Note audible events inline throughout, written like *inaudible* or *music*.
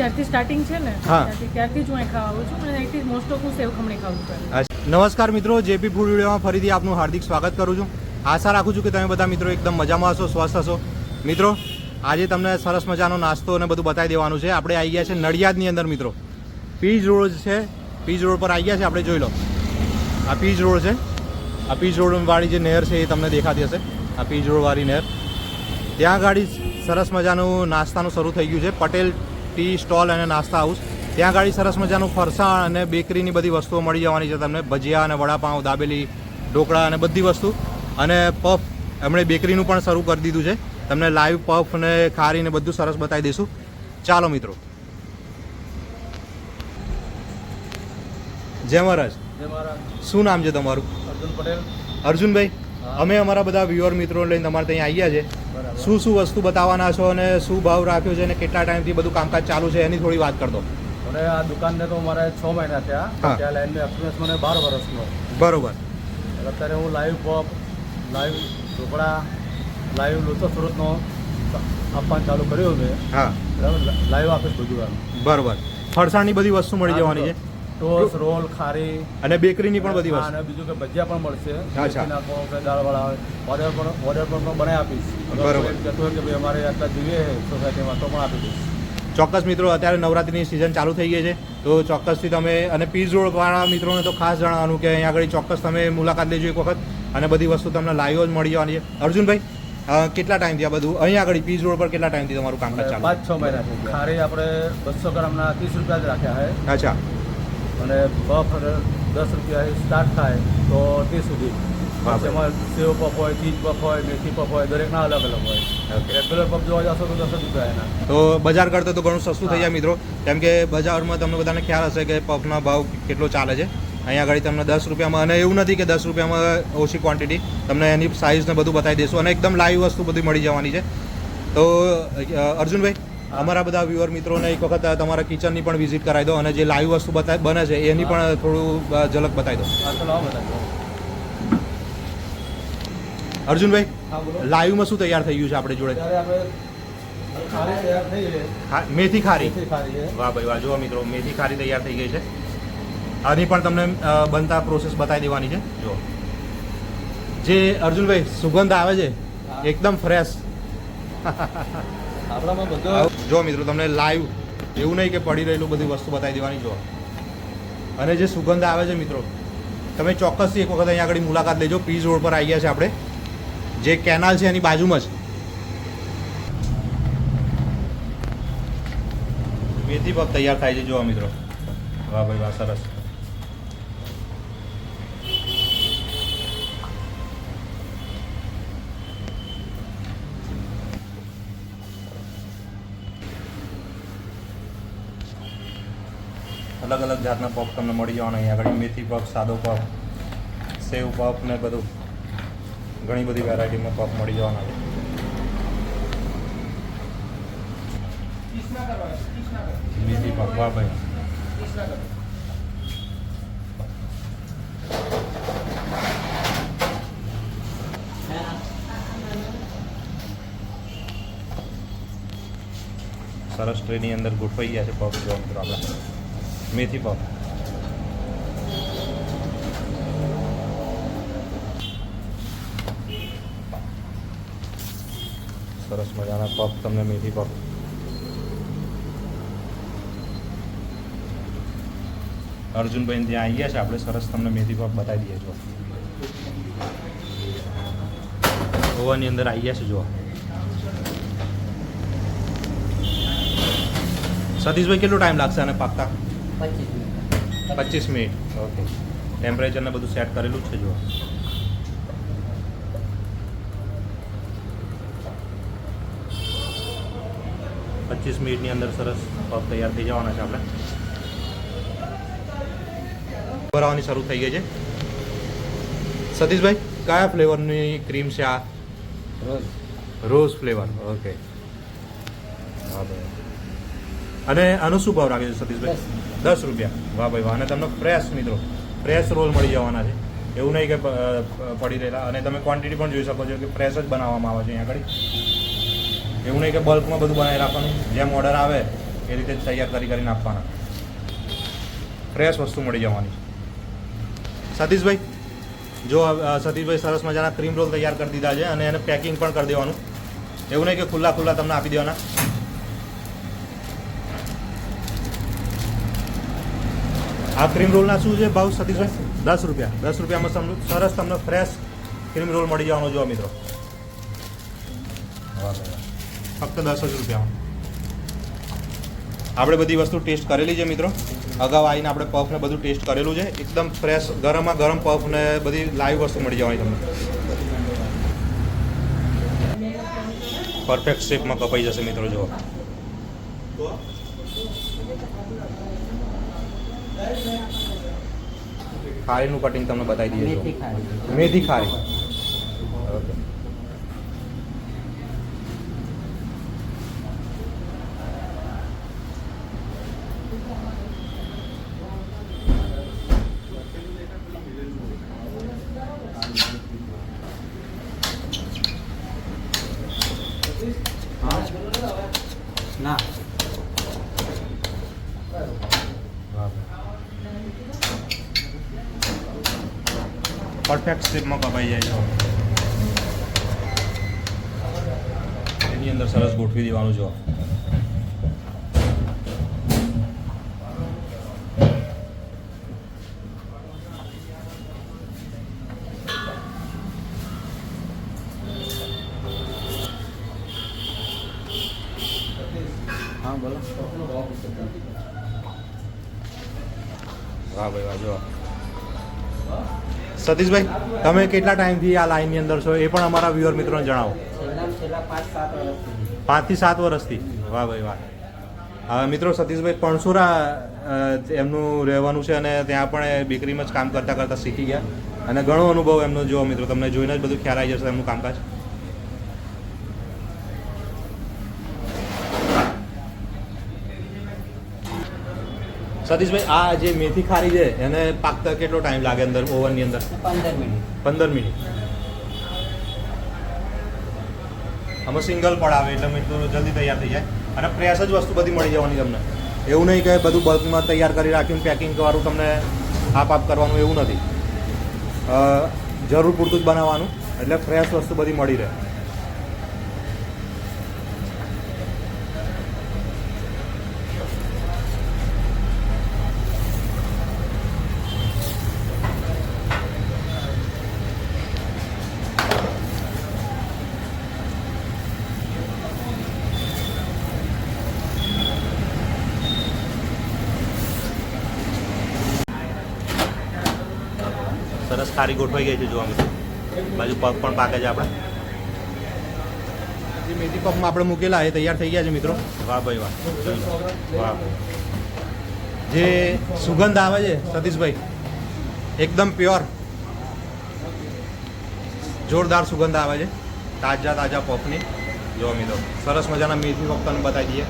જ્યારથી સ્ટાર્ટિંગ છે ને હા. ત્યારથી જ હું અહીં ખાવા આવું છું અને અહીંથી મોસ્ટ ઓફ હું સેવ ખમણી ખાવું છું. નમસ્કાર મિત્રો જેપી ફૂડ વિડીયોમાં ફરીથી આપનું હાર્દિક સ્વાગત કરું છું. આશા રાખું છું કે તમે બધા મિત્રો એકદમ મજામાં હશો સ્વસ્થ હશો. મિત્રો આજે તમને સરસ મજાનો નાસ્તો અને બધું બતાવી દેવાનું છે. આપણે આવી ગયા છે નડિયાદની અંદર મિત્રો. પીજ રોડ છે. પીજ રોડ પર આવી ગયા છે. આપણે જોઈ લો. આ પીજ રોડ છે. આ પીજ રોડ વાળી જે નહેર છે એ તમને દેખાતી હશે. આ પીજ રોડ વાળી નહેર. ત્યાં ગાડી સરસ મજાનું નાસ્તાનું શરૂ થઈ ગયું છે. પટેલ ટી સ્ટોલ અને નાસ્તા હાઉસ. ત્યાં ગાડી સરસ મજાનું ફરસાણ અને બેકરીની બધી વસ્તુઓ મળી જવાની છે તમને. ભજીયા અને વડાપાઉં દાબેલી ઢોકળા અને બધી વસ્તુ. અને પફ એમણે બેકરીનું પણ શરૂ કરી દીધું છે. તમને લાઈવ પફ ને ખારી ને બધું સરસ બતાવી દઈશું. ચાલો મિત્રો. જય મહારાજ. શું નામ છે તમારું? અર્જુન પટેલ. અર્જુનભાઈ અમે અમારા બધા વ્યુઅર મિત્રો લઈને તમારે ત્યાં આવ્યા છે. શું શું વસ્તુ બતાવવાના છો અને શું ભાવ રાખ્યો છે અને કેટલા ટાઈમથી બધું કામકાજ ચાલુ છે એની થોડી વાત કરી દો. મને આ દુકાનને તો મારે છ મહિના થયા. ત્યાં લાઈનનો એક્સપિરિયન્સ મને બાર વર્ષનો. બરોબર. અત્યારે હું live pop live dhokla live locho સુરતનો આપવાનું ચાલુ કર્યું છે. હા. બરાબર? લાઈવ આપીશ બધું બરોબર. ફરસાણની બધી વસ્તુ મળી જવાની છે. ટોસ રોલ ખારી. અને બેકરીની પણ બધી વસ્તુ. અને બીજું કે ભજીયા પણ મળશે. અચ્છા. નાખો કે દાળવાળા ઓર્ડર પણ ઓર્ડર પણ પણ બનાવી આપીશ. બરાબર. કહેતું હોય કે ભાઈ અમારે આટલા જોઈએ સોસાયટીમાં તો પણ આપી દઈશ. ચોક્કસ મિત્રો અત્યારે નવરાત્રિની સિઝન ચાલુ થઈ ગઈ છે. તો ચોક્કસથી તમે અને પીઝ રોડ વાળા મિત્રોને તો ખાસ જણાવવાનું કે અહીંયા આગળ ચોક્કસ તમે મુલાકાત લેજો એક વખત. અને બધી વસ્તુ તમને લાઈવ જ મળી જવાની છે. અર્જુનભાઈ કેટલા ટાઈમથી આ બધું? અહીંયા આગળ પીઝ રોડ પર કેટલા ટાઈમથી તમારું કામકાજ ચાલુ? પાંચ છ મહિના ખારી આપણે બસો ગ્રામના ત્રીસ રૂપિયા જ રાખ્યા છે. અચ્છા. અને બફ દસ રૂપિયા સ્ટાર્ટ થાય તો ત્રીસ સુધી. એમાં સેવ પફ હોય ચીઝ પફ હોય મેથી પફ હોય દરેકના અલગ અલગ હોય. રેગ્યુલર પફ જોવા જશો તો દસ રૂપિયા એના. તો બજાર કરતાં તો ઘણું સસ્તું થઈ જાય મિત્રો. કેમ કે બજારમાં તમને બધાને ખ્યાલ હશે કે પફના ભાવ કેટલો ચાલે છે. અહીંયા આગળ તમને દસ રૂપિયામાં અને એવું નથી કે દસ રૂપિયામાં ઓછી ક્વોન્ટિટી તમને એની સાઇઝને બધું બતાવી દઈશું. અને એકદમ લાઈવ વસ્તુ બધી મળી જવાની છે. તો અર્જુનભાઈ. અમારા બધા વ્યુઅર મિત્રોને એક વખત તમારા કિચનની પણ વિઝિટ કરાવી દો અને જે લાઈવ વસ્તુ બતાવી બને છે એની પણ થોડું ઝલક બતાવી દો. અર્જુનભાઈ લાઈવમાં શું તૈયાર થઈ ગયું છે આપણે જોડે? મેથી ખારી. વાહ ભાઈ વાહ જુઓ મિત્રો મેથી ખારી તૈયાર થઈ ગઈ છે. આની પણ તમને બનતા પ્રોસેસ બતાવી દેવાની છે. જો જે અર્જુનભાઈ સુગંધ આવે છે એકદમ ફ્રેશ *laughs* જો મિત્રો, તમને લાઈવ એવું નહીં કે પડી રહેલું બધી વસ્તુ બતાવી દેવાની, જો. અને જે સુગંધ આવે છે મિત્રો, તમે ચોક્કસથી એક વખત અહીંયા આગળ મુલાકાત લેજો. પીઝ રોડ પર આવી ગયા છે આપણે. જે કેનાલ છે એની બાજુમાં જ. મેથી પગ તૈયાર થાય છે, જોવા મિત્રો. વાહ ભાઈ, વાહ, સરસ. અલગ અલગ જાતના પફ તમને મળી જવાના. અહીંયા આગળ મેથી પફ, સાદો પફ, સેવ પફ ને બધું ઘણી બધી વેરાયટીમાં પફ મળી જવાના છે. મેથી પફ, વાહ ભાઈ. સરસ ટ્રેની અંદર ગોઠવાઈ ગયા છે પગ જોવા મિત્રો આપણા. મેથી પફ સરસ મજાના પફ તમને મેથી પફ અર્જુનભાઈ ત્યાં આવી ગયા છે, આપણે સરસ તમને મેથી પફ બતાવી દઈએ જો ગોવાની અંદર આવી ગયા છે જો સતીશભાઈ, કેટલો ટાઈમ લાગશે આને પાકતા? પચીસ મિનિટ. ઓકે. ટેમ્પરેચર ને બધું સેટ કરેલું છે જો પચીસ મિનિટની અંદર સરસ પફ તૈયાર થઈ જવાના છે આપણે. ભરાવાની શરૂ થઈ ગઈ છે. સતીશભાઈ કયા ફ્લેવરની ક્રીમ છે આ? રોઝ. ફ્લેવર. ઓકે. અને આનો શું ભાવ રાખે છે સતીશભાઈ? દસ રૂપિયા. વાહ ભાઈ, વાહ. અને તમને ફ્રેશ મિત્રો ફ્રેશ રોલ મળી જવાના છે. એવું નહીં કે પડી રહેલા. અને તમે ક્વોન્ટિટી પણ જોઈ શકો છો કે ફ્રેશ જ બનાવવામાં આવે છે અહીંયા આગળ. એવું નહીં કે બલ્કમાં બધું બનાવી રાખવાનું. જેમ ઓર્ડર આવે, એ રીતે તૈયાર કરી કરીને આપવાના. ફ્રેશ વસ્તુ મળી જવાની. સતીશભાઈ, જો સતીશભાઈ સરસ મજાના ક્રીમ રોલ તૈયાર કરી દીધા છે અને એને પેકિંગ પણ કરી દેવાનું. એવું નહીં કે ખુલ્લા ખુલ્લા તમને આપી દેવાના. આ ક્રીમ રોલના શું છે ભાવ, સતીશભાઈ? દસ રૂપિયા. દસ રૂપિયામાં તમને સરસ તમને ફ્રેશ ક્રીમ રોલ મળી જવાનો જો મિત્રો. ફક્ત દસ જ રૂપિયામાં. આપણે બધી વસ્તુ ટેસ્ટ કરેલી છે મિત્રો. અગાઉ આવીને આપણે પફને બધું ટેસ્ટ કરેલું છે. એકદમ ફ્રેશ ગરમમાં ગરમ પફ ને બધી લાઈવ વસ્તુ મળી જવાની તમને. પરફેક્ટ શેપમાં કપાઈ જશે મિત્રો, જુઓ. ખારીનું કટિંગ તમને બતાવી દઈએ મેથી ખારી. ઓકે પરફેક્ટ શેપમાં કપાઈ જાય છે. એની અંદર સરસ ગોઠવી દેવાનું જો હા બોલો. વાહ ભાઈ વાહ જો સતીશભાઈ, તમે કેટલા ટાઈમથી આ લાઈનની અંદર છો એ પણ અમારા વ્યુઅર મિત્રોને જણાવો. પાંચથી સાત વર્ષથી? વાહ ભાઈ વાહ. હા મિત્રો, સતીશભાઈ, પણસુરા એમનું રહેવાનું છે અને ત્યાં પણ બેકરીમાં જ કામ કરતાં કરતાં શીખી ગયા. અને ઘણો અનુભવ એમનો જો મિત્રો, તમને જોઈને જ બધું ખ્યાલ આવી જશે એમનું કામકાજ. સતીશભાઈ આ જે મેથી ખારી છે એને પાકતા કેટલો ટાઈમ લાગે અંદર ઓવનની અંદર? પંદર મિનિટ. પંદર મિનિટ. અમે સિંગલ પડ આવે એટલે મિત્રો જલ્દી તૈયાર થઈ જાય. અને પ્રેસ જ વસ્તુ બધી મળી જવાની તમને. એવું નહીં કે બધું બલ્કમાં તૈયાર કરી રાખ્યું પેકિંગ વાળું તમને આપ આપ કરવાનું એવું નથી. જરૂર પૂરતું જ બનાવવાનું. એટલે ફ્રેશ વસ્તુ બધી મળી રહે. ખારી ગોઠવાઈ ગઈ છે જોવા મિત્રો બાજુ પગ પણ પાકે છે આપણે. જે મેથી પગમાં આપણે મૂકેલા એ તૈયાર થઈ ગયા છે મિત્રો. વાહ ભાઈ વાહ. વાહ. જે સુગંધ આવે છે સતીશભાઈ એકદમ પ્યોર. જોરદાર સુગંધ આવે છે. તાજા તાજા પફની જોવા મિત્રો સરસ મજાના મેથી પફ તમને બતાવી દઈએ.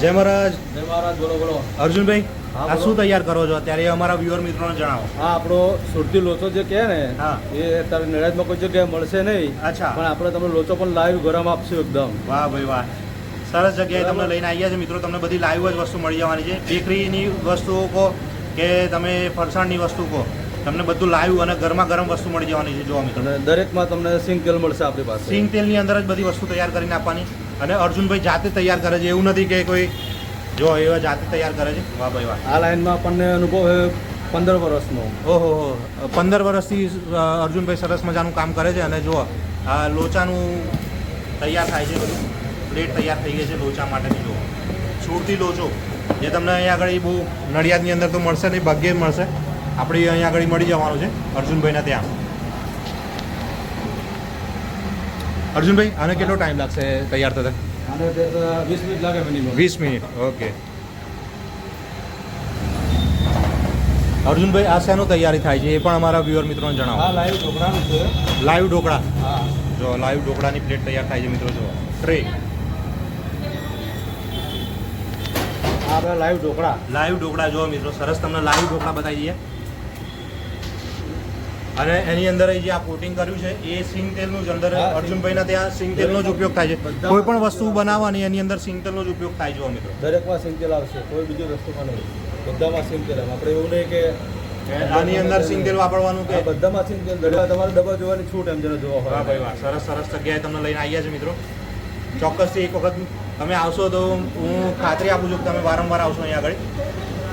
જય મહારાજ. જય મહારાજ બોલો બોલો. અર્જુનભાઈ આ શું તૈયાર કરો છો? અત્યારે એ અમારા વ્યુઅર મિત્રોને જણાવો. હા આપણો સુરતી લોચો જે કહે ને. એ અત્યારે નડિયાદમાં કોઈ જગ્યાએ મળશે નહીં. અચ્છા. પણ આપણે તમને લોચો પણ લાઈવ ગરમ આપશું એકદમ. વાહ ભાઈ વાહ. સરસ જગ્યાએ તમને લઈને આવ્યા છે મિત્રો. તમને બધી લાઈવ જ વસ્તુ મળી જવાની છે. બેકરીની વસ્તુઓ કહો કે તમે ફરસાણની વસ્તુ કહો તમને બધું લાઈવ અને ગરમા ગરમ વસ્તુ મળી જવાની છે. જોવા મિત્રો. દરેકમાં તમને સિંગ તેલ મળશે આપણી પાસે. સિંગ તેલની અંદર જ બધી વસ્તુ તૈયાર કરીને આપવાની. અને અર્જુનભાઈ જાતે તૈયાર કરે છે. એવું નથી કે કોઈ જો એવા જાતે તૈયાર કરે છે? વાહ ભાઈ વાહ. આ લાઈનમાં આપણને અનુભવ પંદર વર્ષનો. ઓહો પંદર વર્ષથી અર્જુનભાઈ સરસ મજાનું કામ કરે છે અને જો આ લોચાનું તૈયાર થાય છે બધું. પ્લેટ તૈયાર થઈ ગઈ છે લોચા માટેની જો સુરતી લોચો જે તમને અહીંયા આગળ બહુ નડિયાદની અંદર તો મળશે નહીં ભાગ્યે મળશે. આપણે અહીંયા આગળ મળી જવાનું છે અર્જુનભાઈના ત્યાં. અર્જુનભાઈ આને કેટલો ટાઈમ લાગશે તૈયાર થતા? વીસ મિનિટ લાગે મિનિમમ વીસ મિનિટ ઓકે. અર્જુનભાઈ આ શેનું તૈયારી થાય છે એ પણ અમારા વ્યુઅર મિત્રોને જણાવો. લાઈવ ઢોકળાનું છે. લાઈવ ઢોકળા? હા. જો લાઈવ ઢોકળાની પ્લેટ તૈયાર થાય છે મિત્રો જો. ટ્રે આ લાઈવ ઢોકળા. લાઈવ ઢોકળા જો મિત્રો સરસ તમને લાઈવ ઢોકળા બતાવી દઈએ. અને એની અંદર જે આ કોટિંગ કર્યું છે એ સિંગ તેલનું જ અંદર અર્જુનભાઈના ત્યાં સિંગ તેલનો જ ઉપયોગ થાય છે. કોઈ પણ વસ્તુ બનાવવાની એની અંદર સિંગ તેલનો જ ઉપયોગ થાય છે મિત્રો. દરેકમાં સિંગ તેલ આવશે કોઈ બીજી વસ્તુમાં નહીં. બધામાં સિંગ તેલ આપણે એવું નહીં કે આની અંદર સિંગ તેલ વાપરવાનું કે? બધામાં સિંગ તેલ. તમારે ડબ્બા જોવાની છૂટ એમ જરા જોવા હા ભાઈ વાહ સરસ સરસ જગ્યાએ તમને લઈને આવ્યા છે મિત્રો. ચોક્કસથી એક વખત તમે આવશો તો હું ખાતરી આપું છું કે તમે વારંવાર આવશો અહીંયા આગળ.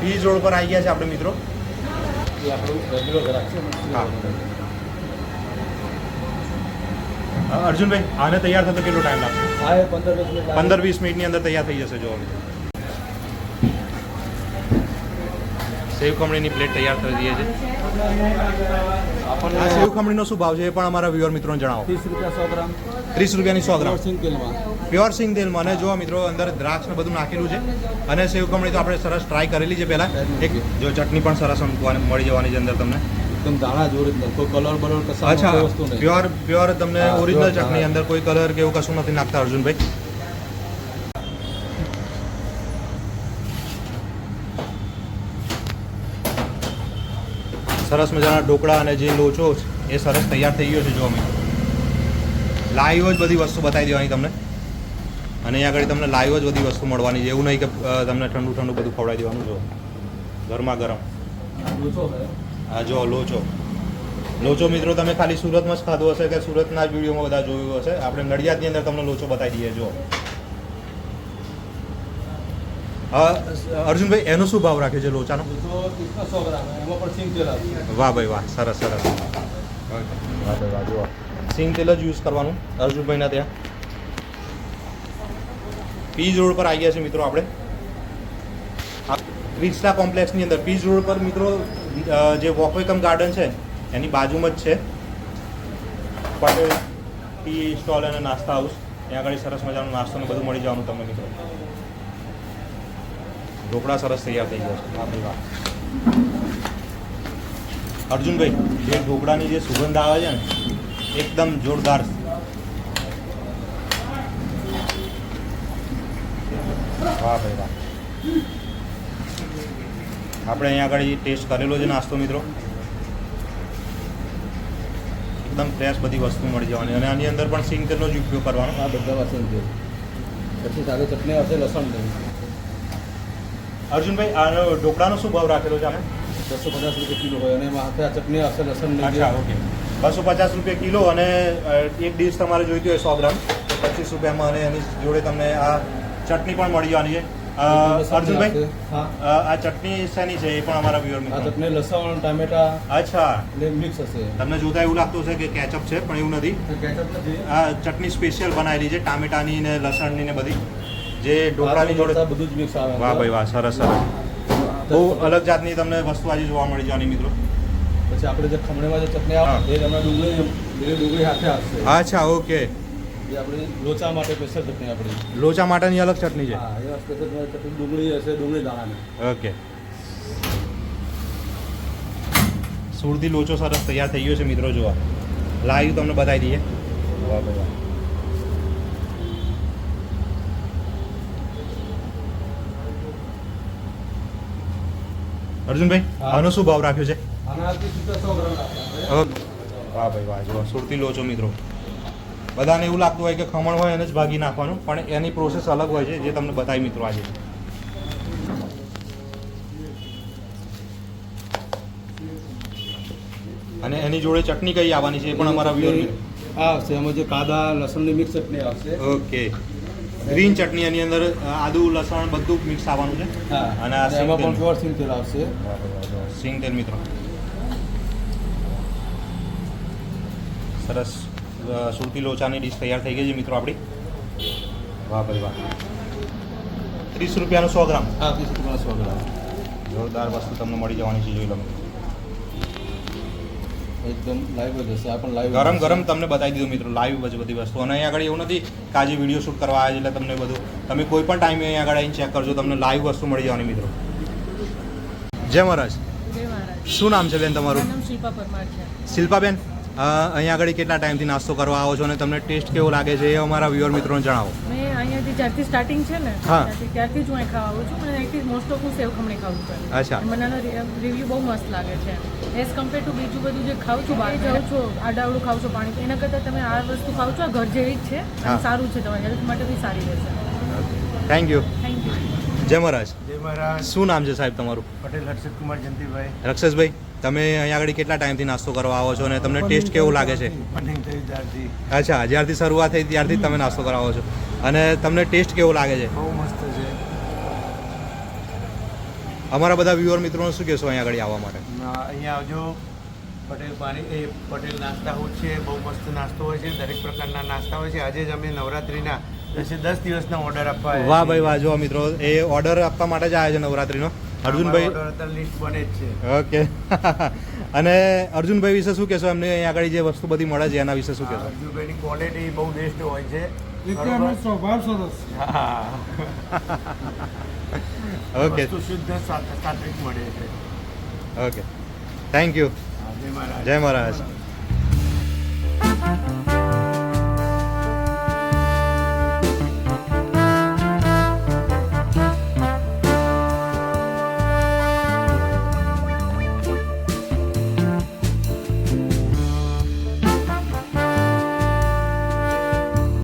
બીજ રોડ પર આવી ગયા છે આપણે મિત્રો. અર્જુનભાઈ આને તૈયાર થતો કેટલો ટાઈમ લાગશે? પંદર વીસ મિનિટની અંદર તૈયાર થઈ જશે જો સેવ ખમણીની પ્લેટ તૈયાર થઈ રહી છે આ સેવ ખમણીનો શું ભાવ છે એ પણ અમારા વ્યુઅર મિત્રોને જણાવો. ત્રીસ રૂપિયા સો ગ્રામ. ત્રીસ રૂપિયાની સો ગ્રામ. સિંગ તેલમાં. પ્યોર સિંગ તેલમાં અને જો મિત્રો અંદર દ્રાક્ષ ને બધું નાખેલું છે અને સેવ ખમણી તો આપણે સરસ ટ્રાય કરેલી છે પહેલાં. એક જો ચટણી પણ સરસ મૂકવાની મળી જવાની છે અંદર તમને. એકદમ દાણા જ કોઈ કલર બલર કશા અચ્છા વસ્તુ નહીં. પ્યોર પ્યોર તમને ઓરિજિનલ ચટણી અંદર કોઈ કલર કે એવું કશું નથી નાખતા અર્જુનભાઈ. સરસ મજાના ઢોકળા અને જે લોચો એ સરસ તૈયાર થઈ ગયો છે જો અમે લાઈવ જ બધી વસ્તુ બતાવી દેવાની તમને. અને અહીંયા આગળ તમને લાઈવ જ બધી વસ્તુ મળવાની છે. એવું નહીં કે તમને ઠંડુ ઠંડુ બધું ખવડાવી દેવાનું, જો. ગરમા ગરમ. હા, જો, લોચો. લોચો મિત્રો, તમે ખાલી સુરતમાં જ ખાધો હશે કે સુરતના જ વિડીયોમાં બધા જોયું હશે? આપણે નડિયાદની અંદર તમને લોચો બતાવી દઈએ, જો. અર્જુનભાઈ એનો શું ભાવ રાખે છે લોચાનો? વાહ ભાઈ વાહ સરસ સરસ. વાહ ભાઈ વાહ જુઓ. સિંગ તેલ જ યુઝ કરવાનું અર્જુનભાઈના ત્યાં. પીજ રોડ પર આવી ગયા છે મિત્રો આપણે. ક્રિસ્ટા કોમ્પ્લેક્સની અંદર પીજ રોડ પર મિત્રો જે વોકવેકમ ગાર્ડન છે એની બાજુમાં જ છે. પટેલ ટી સ્ટોલ અને નાસ્તા હાઉસ ત્યાં આગળ સરસ મજાનો નાસ્તો ને બધું મળી જવાનું તમને મિત્રો. ઢોકળા સરસ તૈયાર થઈ ગયા છે. વાહ ભાઈ અર્જુનભાઈ, જે ઢોકળાની જે સુગંધ આવે છે ને, એકદમ જોરદાર. વાહ ભાઈ વાહ. આપણે અહીંયા આગળ ટેસ્ટ કરેલો છે નાસ્તો, મિત્રો. એકદમ ફ્રેશ બધી વસ્તુ મળી જવાની. અને આની અંદર પણ સિંકરનો જ ઉપયોગ કરવાનો. આ બધા વસ્તુ પછી સાથે ચટણી હશે, લસણ નહીં અર્જુનભાઈ આનો ઢોકળાનો શું ભાવ રાખેલો છે આપણે? બસો પચાસ રૂપિયા કિલો હોય અને એમાં હાથે આ ચટણી આવશે લસણ અચ્છા ઓકે. બસો પચાસ રૂપિયા કિલો અને એક ડીશ તમારે જોઈતી હોય સો ગ્રામ. તો પચીસ રૂપિયામાં અને એની જોડે તમને આ ચટણી પણ મળી જવાની છે. અર્જુનભાઈ? આ ચટણી શેની છે એ પણ અમારા વ્યુઅર આ ચટણી લસણ ટામેટા અચ્છા. એટલે મિક્સ હશે. તમને જોતા એવું લાગતું છે કે કેચઅપ છે પણ એવું નથી. કેચઅપ નથી. આ ચટણી સ્પેશિયલ બનાવેલી છે ટામેટાની ને લસણની ને બધી. જે ઢોકળાની જોડે બધું જ મિક્સ આવે. વાહ ભાઈ વાહ સરસ સરસ. બહુ અલગ જાતની તમને વસ્તુ આજે જોવા મળી જવાની મિત્રો. પછી આપણે જે ખમણીમાં જે ચટણી આવે એ તમને ડુંગળી લીલી ડુંગળી સાથે આવશે. અચ્છા ઓકે. જે આપણે લોચા માટે સ્પેશિયલ ચટણી આપણી. લોચા માટેની અલગ ચટણી છે? હા એ સ્પેશિયલ ચટણી ડુંગળી હશે ડુંગળી દાણાની. ઓકે. સુરતી લોચો સરસ તૈયાર થઈ ગયો છે મિત્રો જોવા. લાઈવ તમને બતાવી દઈએ. વાહ ભાઈ વાહ. અર્જુનભાઈ. આનો શું ભાવ રાખ્યો છે. વાહ ભાઈ વાહ જો સુરતી લોચો મિત્રો. બધાને એવું લાગતું હોય કે ખમણ હોય એને જ ભાગી નાખવાનું પણ એની પ્રોસેસ અલગ હોય છે જે તમને બતાવી મિત્રો આજે. અને એની જોડે ચટણી કઈ આવવાની છે એ પણ અમારા વ્યૂઅર આ આવશે એમાં જે કાદા લસણની મિક્સ ચટણી આવશે. ઓકે. ગ્રીન ચટણી એની અંદર આદુ લસણ બધું મિક્સ આવવાનું છે. અને આ સિંગ પણ પ્યોર સિંગ તેલ આવશે. સિંગ તેલ મિત્રો. સરસ. સુરતી લોચાની ડીશ તૈયાર થઈ ગઈ છે મિત્રો આપણી. વાહ ભાઈ વાહ. ત્રીસ રૂપિયાનો સો ગ્રામ. હા ત્રીસ રૂપિયાનો સો ગ્રામ. જોરદાર વસ્તુ તમને મળી જવાની છે જોઈ લો. એકદમ લાઈવ જ હશે. આ પણ લાઈવ ગરમ ગરમ તમને બતાવી દીધું મિત્રો લાઈવ બધી બધી વસ્તુ. અને અહીંયા આગળ એવું નથી કે આજે વીડિયો શૂટ કરવા આવ્યા છે એટલે તમને બધું તમે કોઈ પણ ટાઈમે અહીંયા આગળ આવીને ચેક કરજો તમને લાઈવ વસ્તુ મળી જવાની મિત્રો. જય મહારાજ. શું નામ છે બેન તમારું? શિલ્પા પરમાર છે. શિલ્પાબેન? અહીંયા આગળ કેટલા ટાઈમથી નાસ્તો કરવા આવો છો અને તમને ટેસ્ટ કેવો લાગે છે એ અમારા વ્યુઅર મિત્રોને જણાવો. મેં અહીંયાથી જ્યારથી સ્ટાર્ટિંગ છે ને ત્યારથી ત્યારથી જ હું અહીં ખાવા આવું છું અને અહીંથી મોસ્ટ ઓફ હું સેવ ખમણી ખાઉં છું અચ્છા. મને રિવ્યૂ બહુ મસ્ત લાગે છે. એઝ કમ્પેર ટુ બીજું બધું જે ખાઉં છું બહાર જાઉં છું. આડાવડું ખાઉં છું પાણી એના કરતાં તમે આ વસ્તુ ખાવ છો આ ઘર જેવી જ છે સારું છે તમારી હેલ્થ માટે બી સારી રહેશે. થેન્ક યુ થેન્ક યુ જય મહારાજ. જય મહારાજ. શું નામ છે સાહેબ તમારું? પટેલ હર્ષદ કુમાર જયંતિભાઈ. રક્ષસભાઈ તમે અહીંયા આગળ કેટલા ટાઈમથી નાસ્તો કરવા આવો છો અને તમને ટેસ્ટ કેવું લાગે છે? અચ્છા જ્યારથી શરૂઆત થઈ ત્યારથી તમે નાસ્તો કરાવો છો. અને તમને ટેસ્ટ કેવો લાગે છે? બહુ મસ્ત છે. અમારા બધા વ્યુઅર મિત્રોને શું કહેશો અહીંયા આગળ આવવા માટે? અહીંયા આવજો. પટેલ પાણી એ પટેલ નાસ્તા હોય છે બહુ મસ્ત નાસ્તો હોય છે દરેક પ્રકારના નાસ્તા હોય છે. આજે જ અમે નવરાત્રિના દસે દસ દિવસના ઓર્ડર આપવા વાહ ભાઈ વાહ જો મિત્રો એ ઓર્ડર આપવા માટે જ આવ્યા છે નવરાત્રીનો. અર્જુનભાઈ? લિસ્ટ બને જ છે. ઓકે. *laughs* અને અર્જુનભાઈ વિશે શું કહેશો? એમને અહીંયા આગળ જે વસ્તુ બધી મળે છે એના વિશે શું કહેશો? અર્જુનભાઈની ક્વોલિટી બહુ બેસ્ટ હોય છે. સ્વભાવ સરસ *laughs* ઓકે. શુદ્ધ સાત્વિક મળે છે. ઓકે. થેન્ક યુ જય મહારાજ. જય મહારાજ.